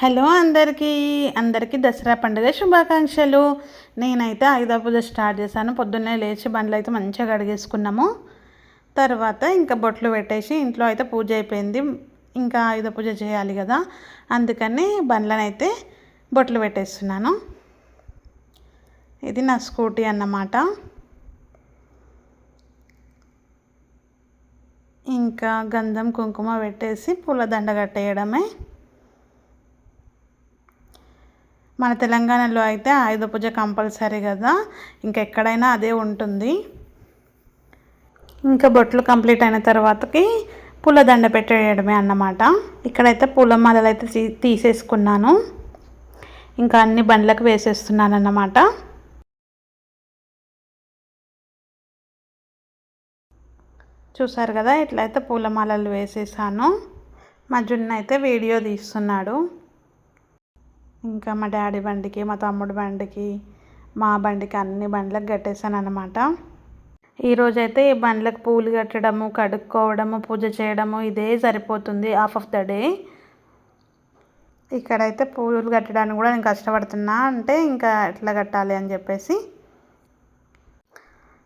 Hello అందరికీ అందరికీ దసరా పండుగ శుభాకాంక్షలు. నేనైతే ఆయుధ పూజ స్టార్ట్ చేశాను. పొద్దున్నే లేచి బండ్లు అయితే మంచిగా కడిగేసుకున్నాము. తర్వాత ఇంకా బొట్లు పెట్టేసి ఇంట్లో అయితే పూజ అయిపోయింది. ఇంకా ఆయుధ పూజ చేయాలి కదా. అందుకని బండ్లనైతే బొట్లు పెట్టేస్తున్నాను. ఇది నా స్కూటీ అన్నమాట. ఇంకా గంధం కుంకుమ పెట్టేసి పూలదండ కట్టేయడమే. మన తెలంగాణలో అయితే ఆయుధ పూజ కంపల్సరీ కదా. ఇంకా ఎక్కడైనా అదే ఉంటుంది. ఇంకా బొట్లు కంప్లీట్ అయిన తర్వాతకి పూలదండ పెట్టేయడమే అన్నమాట. ఇక్కడైతే పూలమాలలు అయితే తీ తీసేసుకున్నాను. ఇంకా అన్ని బండ్లకు వేసేస్తున్నాను అన్నమాట. చూసారు కదా ఇట్లయితే పూలమాలలు వేసేసాను. మా జున్ను అయితే వీడియో తీస్తున్నాడు. ఇంకా మా డాడీ బండికి మా తమ్ముడు బండికి మా బండికి అన్ని బండ్లకు కట్టేశాను అనమాట ఈరోజైతే ఈ బండ్లకు పూలు కట్టడము కడుక్కోవడము పూజ చేయడము ఇదే సరిపోతుంది హాఫ్ ఆఫ్ ద డే. ఇక్కడైతే పూలు కట్టడానికి కూడా నేను కష్టపడుతున్నా. అంటే ఇంకా ఎట్లా కట్టాలి అని చెప్పేసి.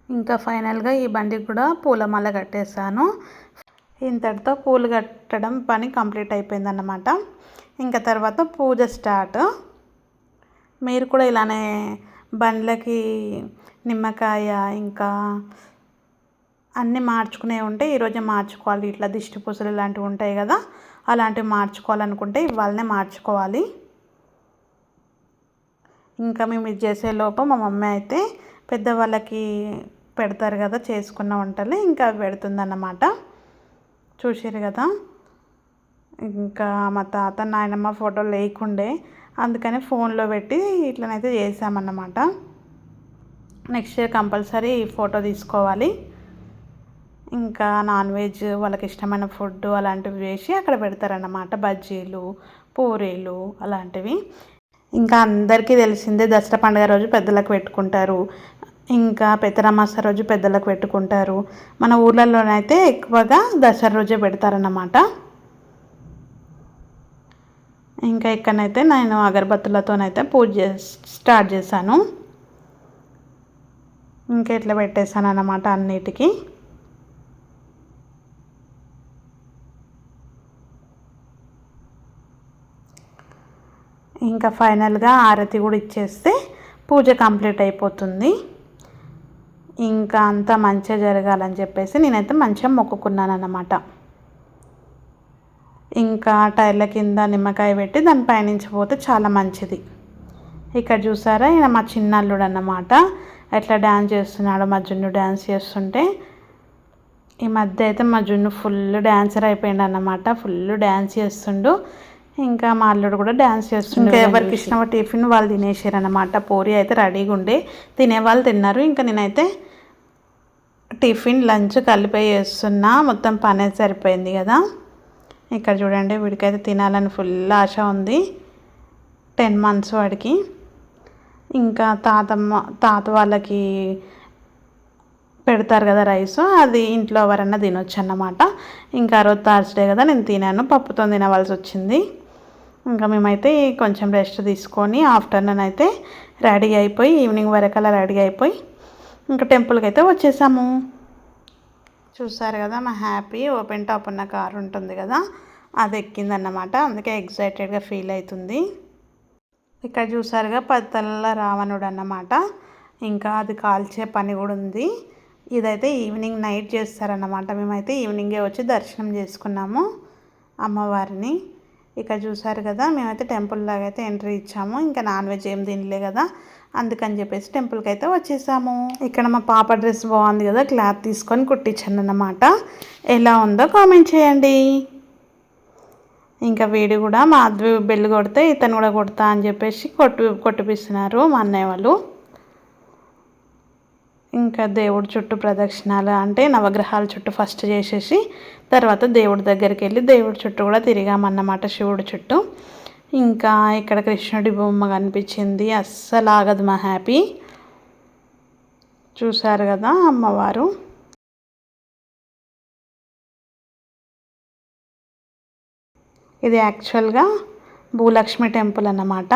ఇంకా ఫైనల్గా ఈ బండికి కూడా పూలమాల కట్టేశాను. ఇంతటితో పూలు కట్టడం పని కంప్లీట్ అయిపోయిందన్నమాట. ఇంకా తర్వాత పూజ స్టార్ట్. మీరు కూడా ఇలానే బండ్లకి నిమ్మకాయ ఇంకా అన్నీ మార్చుకునే ఉంటే ఈరోజే మార్చుకోవాలి. ఇట్లా దిష్టి పూసలు ఇలాంటివి ఉంటాయి కదా అలాంటివి మార్చుకోవాలనుకుంటే ఇవాళనే మార్చుకోవాలి. ఇంకా మేము ఇది చేసే లోపు మా మమ్మీ అయితే పెద్దవాళ్ళకి పెడతారు కదా చేసుకున్న వంటలు ఇంకా పెడుతుందన్నమాట. చూసారు కదా. ఇంకా మా తాత నాయనమ్మ ఫోటో లేకుండే. అందుకని ఫోన్లో పెట్టి ఇట్లనైతే చేసామన్నమాట నెక్స్ట్ ఇయర్ కంపల్సరీ ఫోటో తీసుకోవాలి. ఇంకా నాన్ వెజ్ వాళ్ళకి ఇష్టమైన ఫుడ్ అలాంటివి వేసి అక్కడ పెడతారన్నమాట. బజ్జీలు పూరీలు అలాంటివి. ఇంకా అందరికీ తెలిసిందే దసరా పండుగ రోజు పెద్దలకు పెట్టుకుంటారు. ఇంకా పెద్దరమాస రోజు పెద్దలకు పెట్టుకుంటారు. మన ఊర్లలోనైతే ఎక్కువగా దసరా రోజే పెడతారన్నమాట. ఇంకా ఇక్కడనైతే నేను అగరబత్తులతోనైతే పూజ స్టార్ట్ చేశాను. ఇంకా ఇట్లా పెట్టేశాను అన్నమాట అన్నిటికీ. ఇంకా ఫైనల్గా ఆరతి కూడా ఇచ్చేస్తే పూజ కంప్లీట్ అయిపోతుంది. ఇంకా అంతా మంచిగా జరగాలని చెప్పేసి నేనైతే మంచిగా మొక్కుకున్నాను అన్నమాట ఇంకా టైర్ల కింద నిమ్మకాయ పెట్టి దాని పైనుంచి పోతే చాలా మంచిది. ఇక్కడ చూసారా ఈయన మా చిన్నల్లుడు అన్నమాట ఎట్లా డ్యాన్స్ చేస్తున్నాడు మా జున్ను డ్యాన్స్ చేస్తుంటే ఈ మధ్య అయితే మా జున్ను ఫుల్ డ్యాన్సర్ అయిపోయిండు అన్నమాట ఫుల్ డ్యాన్స్ చేస్తుండు. ఇంకా మా అల్లుడు కూడా డ్యాన్స్ చేస్తుండే ఇంకా ఎవరికి ఇష్టమో టిఫిన్ వాళ్ళు తినేసారు అనమాట పూరి అయితే రెడీగా ఉండే. తినేవాళ్ళు తిన్నారు. ఇంకా నేనైతే టిఫిన్ లంచ్ కలిపి చేస్తున్నా. మొత్తం పని సరిపోయింది కదా. ఇక్కడ చూడండి వీడికైతే తినాలని ఫుల్ ఆశ ఉంది. టెన్ మంత్స్ వాడికి. ఇంకా తాతమ్మ తాత వాళ్ళకి పెడతారు కదా రైస్ అది ఇంట్లో ఎవరన్నా తినొచ్చు అన్నమాట ఇంకా ఆ రోజు థర్స్డే కదా నేను తినాను. పప్పుతో తినవలసి వచ్చింది. ఇంకా మేమైతే కొంచెం రెస్ట్ తీసుకొని ఆఫ్టర్నూన్ అయితే రెడీ అయిపోయి ఈవినింగ్ వరకల్లా రెడీ అయిపోయి ఇంకా టెంపుల్కి అయితే వచ్చేసాము. చూసారు కదా మా హ్యాపీ ఓపెన్ టాప్ ఉన్న కారు ఉంటుంది కదా అది ఎక్కిందన్నమాట. అందుకే ఎగ్జైటెడ్గా ఫీల్ అవుతుంది. ఇక్కడ చూసారుగా పద్దల రావణుడు అన్నమాట ఇంకా అది కాల్చే పని కూడా ఉంది. ఇదైతే ఈవినింగ్ నైట్ చేస్తారన్నమాట. మేమైతే ఈవినింగే వచ్చి దర్శనం చేసుకున్నాము అమ్మవారిని. ఇక్కడ చూసారు కదా మేమైతే టెంపుల్ లాగా అయితే ఎంట్రీ ఇచ్చాము. ఇంకా నాన్ వెజ్ ఏం తినలే కదా అందుకని చెప్పేసి టెంపుల్కి అయితే వచ్చేసాము. ఇక్కడ మా పాప డ్రెస్ బాగుంది కదా క్లాత్ తీసుకొని కుట్టించాను అన్నమాట ఎలా ఉందో కామెంట్ చేయండి. ఇంకా వీడు కూడా మా అద్వి బెల్లు కొడితే ఇతను కూడా కొడతా అని చెప్పేసి కొట్టు కొట్టిపిస్తున్నారు మా అన్నయ్య వాళ్ళు. ఇంకా దేవుడి చుట్టూ ప్రదక్షిణాలు అంటే నవగ్రహాల చుట్టూ ఫస్ట్ చేసేసి తర్వాత దేవుడి దగ్గరికి వెళ్ళి దేవుడి చుట్టూ కూడా తిరిగామన్నమాట శివుడి చుట్టూ. ఇంకా ఇక్కడ కృష్ణుడి బొమ్మ కనిపించింది. అస్సలు ఆగదు మా హ్యాపీ. చూశారు కదా అమ్మవారు. ఇది యాక్చువల్గా భూలక్ష్మి టెంపుల్ అన్నమాట.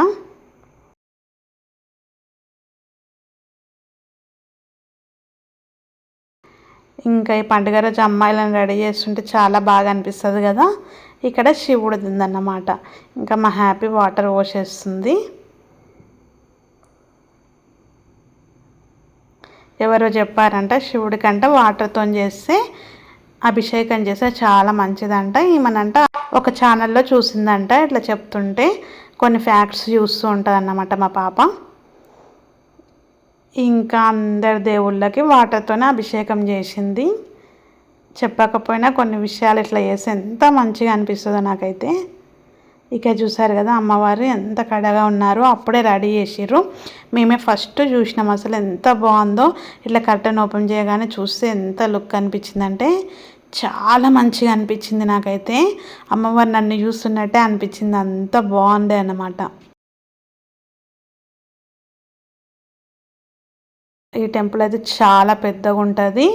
ఇంకా ఈ పండుగ రోజు అమ్మాయిలను రెడీ చేస్తుంటే చాలా బాగా అనిపిస్తుంది కదా. ఇక్కడ శివుడిది ఉందన్నమాట. ఇంకా మా హ్యాపీ వాటర్ పోసేస్తుంది. ఎవరో చెప్పారంట శివుడికంట వాటర్తో చేస్తే అభిషేకం చేస్తే చాలా మంచిదంట. ఈమెనంట ఒక ఛానల్లో చూసిందంట ఇట్లా చెప్తుంటే కొన్ని ఫ్యాక్ట్స్ చూస్తూ ఉంటుంది అన్నమాట మా పాప. ఇంకా అందరి దేవుళ్ళకి వాటర్తోనే అభిషేకం చేసింది. చెప్పకపోయినా కొన్ని విషయాలు ఇట్లా చేస్తే ఎంత మంచిగా అనిపిస్తుందో నాకైతే. ఇక చూసారు కదా అమ్మవారు ఎంత కడగా ఉన్నారో అప్పుడే రెడీ చేసిర్రు. మేమే ఫస్ట్ చూసినాం అసలు ఎంత బాగుందో. ఇట్లా కర్టన్ ఓపెన్ చేయగానే చూస్తే ఎంత లుక్ అనిపించిందంటే చాలా మంచిగా అనిపించింది నాకైతే. అమ్మవారు నన్ను చూస్తున్నట్టే అనిపించింది అంత బాగుండే అన్నమాట. ఈ టెంపుల్ అయితే చాలా పెద్దగా ఉంటుంది.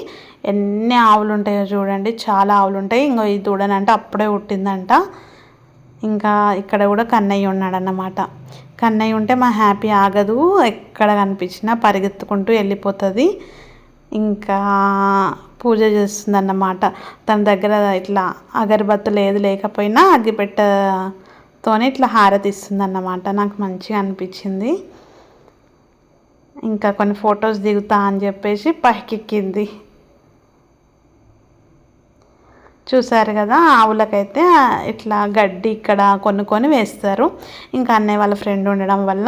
ఎన్ని ఆవులు ఉంటాయో చూడండి. చాలా ఆవులు ఉంటాయి. ఇంకో ఈ దూడనంటే అప్పుడే పుట్టిందంట. ఇంకా ఇక్కడ కూడా కన్నయ్య ఉన్నాడన్నమాట. కన్నయ్య ఉంటే మా హ్యాపీ ఆగదు. ఎక్కడ కనిపించినా పరిగెత్తుకుంటూ వెళ్ళిపోతుంది. ఇంకా పూజ చేస్తుందన్నమాట. తన దగ్గర ఇట్లా అగరబత్తులు ఏది లేకపోయినా అగ్గిపెట్టతోనే ఇట్లా హారతి ఇస్తుందన్నమాట. నాకు మంచిగా అనిపించింది. ఇంకా కొన్ని ఫొటోస్ దిగుతా అని చెప్పేసి పైకెక్కింది. చూసారు కదా ఆవులకైతే ఇట్లా గడ్డి ఇక్కడ కొనుక్కొని వేస్తారు. ఇంకా అన్నయ్య వాళ్ళ ఫ్రెండ్ ఉండడం వల్ల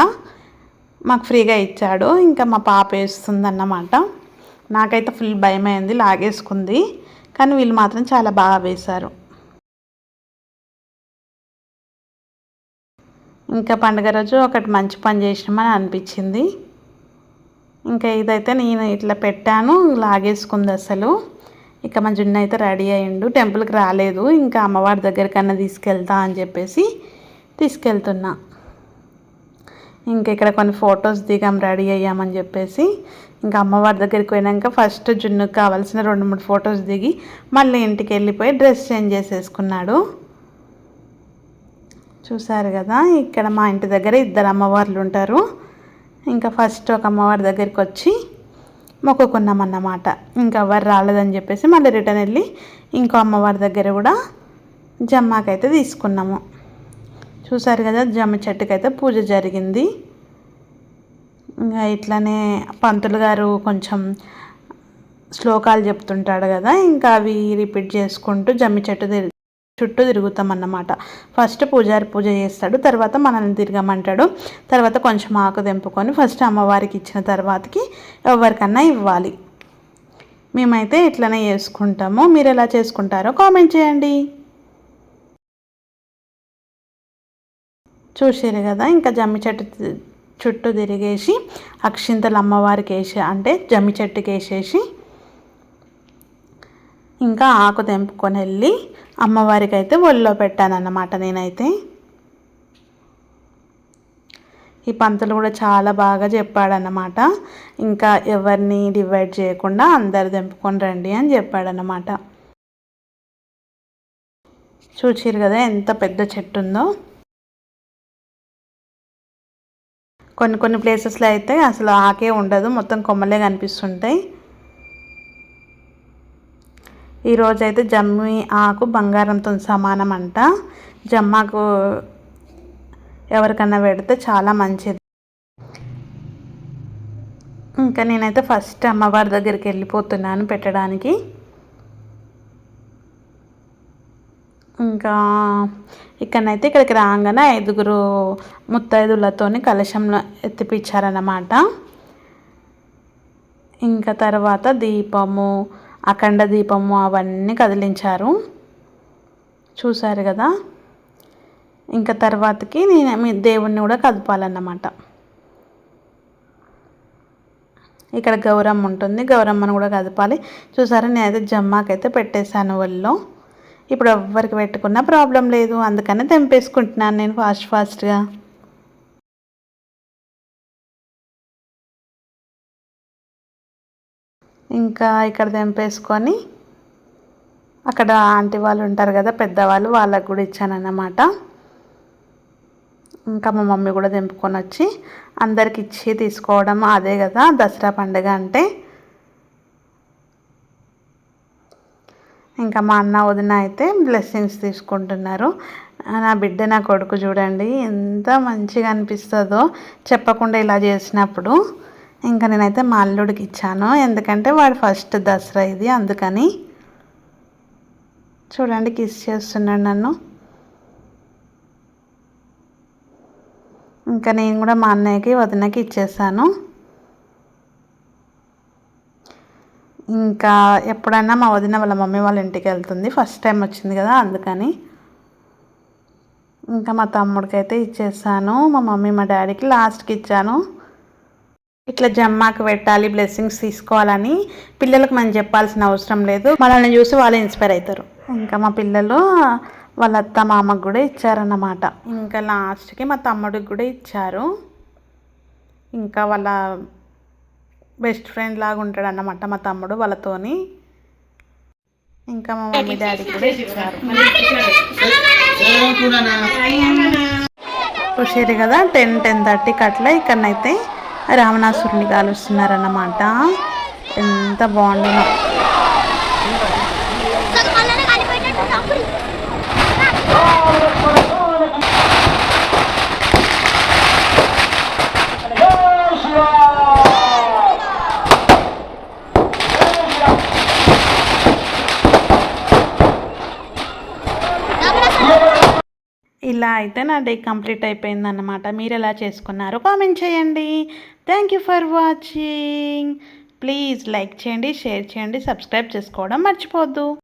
మాకు ఫ్రీగా ఇచ్చాడు. ఇంకా మా పాప వేస్తుంది అన్నమాట నాకైతే ఫుల్ భయం అయింది లాగేసుకుంది. కానీ వీళ్ళు మాత్రం చాలా బాగా వేశారు. ఇంకా పండుగ రోజు ఒకటి మంచి పని చేసినామని అనిపించింది. ఇంకా ఇదైతే నేను ఇట్లా పెట్టాను లాగేసుకుంది అసలు. ఇక మా జున్ను అయితే రెడీ అయ్యిండు. టెంపుల్కి రాలేదు. ఇంకా అమ్మవారి దగ్గరికన్నా తీసుకెళ్తా అని చెప్పేసి తీసుకెళ్తున్నా. ఇంకా ఇక్కడ కొన్ని ఫొటోస్ దిగాం రెడీ అయ్యామని చెప్పేసి. ఇంకా అమ్మవారి దగ్గరికి పోయినాక ఫస్ట్ జున్నుకు కావాల్సిన రెండు మూడు ఫొటోస్ దిగి మళ్ళీ ఇంటికి వెళ్ళిపోయి డ్రెస్ చేంజ్ చేసేసుకున్నాడు. చూసారు కదా ఇక్కడ మా ఇంటి దగ్గర ఇద్దరు అమ్మవార్లు ఉంటారు. ఇంకా ఫస్ట్ ఒక అమ్మవారి దగ్గరికి వచ్చి మొక్కుకున్నామన్నమాట. ఇంకా ఎవరు రాలేదని చెప్పేసి మళ్ళీ రిటర్న్ వెళ్ళి ఇంకో అమ్మవారి దగ్గర కూడా జమ్మాకైతే తీసుకున్నాము. చూసారు కదా జమ్మ చెట్టుకైతే పూజ జరిగింది. ఇంకా ఇట్లానే పంతులు గారు కొంచెం శ్లోకాలు చెప్తుంటాడు కదా ఇంకా అవి రిపీట్ చేసుకుంటూ జమ్మి చెట్టు చుట్టూ తిరుగుతాం అన్నమాట ఫస్ట్ పూజారి పూజ చేస్తాడు తర్వాత మనల్ని తిరగమంటాడు. తర్వాత కొంచెం ఆకు తెంపుకొని ఫస్ట్ అమ్మవారికి ఇచ్చిన తర్వాతకి ఎవరికన్నా ఇవ్వాలి. మేమైతే ఇట్లనే చేసుకుంటాము. మీరు ఎలా చేసుకుంటారో కామెంట్ చేయండి. చూసారు కదా ఇంకా జమ్మి చెట్టు చుట్టూ తిరిగేసి అక్షింతలు అమ్మవారికి వేసి అంటే జమ్మి చెట్టుకి వేసేసి ఇంకా ఆకు తెంపుకొని వెళ్ళి అమ్మవారికి అయితే ఒళ్ళో పెట్టానన్నమాట నేనైతే. ఈ పంతులు కూడా చాలా బాగా చెప్పాడన్నమాట. ఇంకా ఎవరిని డివైడ్ చేయకుండా అందరు తెంపుకొని రండి అని చెప్పాడన్నమాట. చూచిరు కదా ఎంత పెద్ద చెట్టు ఉందో కొన్ని కొన్ని ప్లేసెస్లో అయితే అసలు ఆకే ఉండదు మొత్తం కొమ్మలే కనిపిస్తుంటాయి. ఈరోజైతే జమ్మి ఆకు బంగారంతో సమానం అంట జమ్మాకు ఎవరికన్నా పెడితే చాలా మంచిది. ఇంకా నేనైతే ఫస్ట్ అమ్మవారి దగ్గరికి వెళ్ళిపోతున్నాను పెట్టడానికి. ఇంకా ఇక్కడనైతే ఇక్కడికి రాగానే ఐదుగురు ముత్తైదులతోని కలశంలో ఎత్తిపించారన్నమాట. ఇంకా తర్వాత దీపము అఖండ దీపము అవన్నీ కదిలించారు. చూశారు కదా? ఇంకా తర్వాతకి నేను మీ దేవుణ్ణి కూడా కదపాలన్నమాట. ఇక్కడ గౌరమ్మ ఉంటుంది. గౌరమ్మను కూడా కదపాలి. చూసారా? నేనైతే జమ్మాకైతే పెట్టేశాను ఒళ్ళో. ఇప్పుడు ఎవ్వరికి పెట్టుకున్నా ప్రాబ్లం లేదు. అందుకనే తెంపేసుకుంటున్నాను నేను ఫాస్ట్ ఫాస్ట్గా. ఇంకా ఇక్కడ తెంపేసుకొని అక్కడ ఆంటీ వాళ్ళు ఉంటారు కదా పెద్దవాళ్ళు వాళ్ళకు కూడా ఇచ్చానన్నమాట. ఇంకా మా మమ్మీ కూడా దింపుకొని వచ్చి అందరికి ఇచ్చి తీసుకోవడం అదే కదా దసరా పండుగ అంటే. ఇంకా మా అన్న వదిన అయితే బ్లెస్సింగ్స్ తీసుకుంటున్నారు. నా బిడ్డ నా కొడుకు చూడండి ఎంత మంచిగా అనిపిస్తుందో చెప్పకుండా ఇలా చేసినప్పుడు. ఇంకా నేనైతే మా అల్లుడికి ఇచ్చాను. ఎందుకంటే వాడు ఫస్ట్ దసరా ఇది అందుకని చూడండి కిస్ చేస్తున్నాడు నన్ను. ఇంకా నేను కూడా మా అన్నయ్యకి వదినకి ఇచ్చేసాను. ఇంకా ఎప్పుడైనా మా వదిన వాళ్ళ మమ్మీ వాళ్ళ ఇంటికి వెళ్తుంది. ఫస్ట్ టైం వచ్చింది కదా అందుకని. ఇంకా మా తమ్ముడికి అయితే ఇచ్చేసాను. మా మమ్మీ మా డాడీకి లాస్ట్కి ఇచ్చాను. ఇట్లా జమ్మాకు పెట్టాలి బ్లెస్సింగ్స్ తీసుకోవాలని పిల్లలకు మనం చెప్పాల్సిన అవసరం లేదు. మనల్ని చూసి వాళ్ళు ఇన్స్పైర్ అవుతారు. ఇంకా మా పిల్లలు వాళ్ళ అత్త మామకు కూడా ఇచ్చారన్నమాట. ఇంకా లాస్ట్కి మా తమ్ముడికి కూడా ఇచ్చారు. ఇంకా వాళ్ళ బెస్ట్ ఫ్రెండ్ లాగా ఉంటాడు అన్నమాట మా తమ్ముడు వాళ్ళతోని. ఇంకా మా మమ్మీ డాడీ కూడా ఇచ్చారు. చూసారు కదా టెన్ టెన్ థర్టీకి అట్లా ఇక్కడనైతే రావణాసురుని కాలుస్తున్నారన్నమాట. ఎంత బాగుండునో ఇలా అయితే నా డే కంప్లీట్ అయిపోయింది అన్నమాట మీరు ఎలా చేసుకున్నారు కామెంట్ చేయండి. Thank you for watching please like చేయండి షేర్ చేయండి సబ్స్క్రైబ్ చేసుకోవడం మర్చిపోద్దు.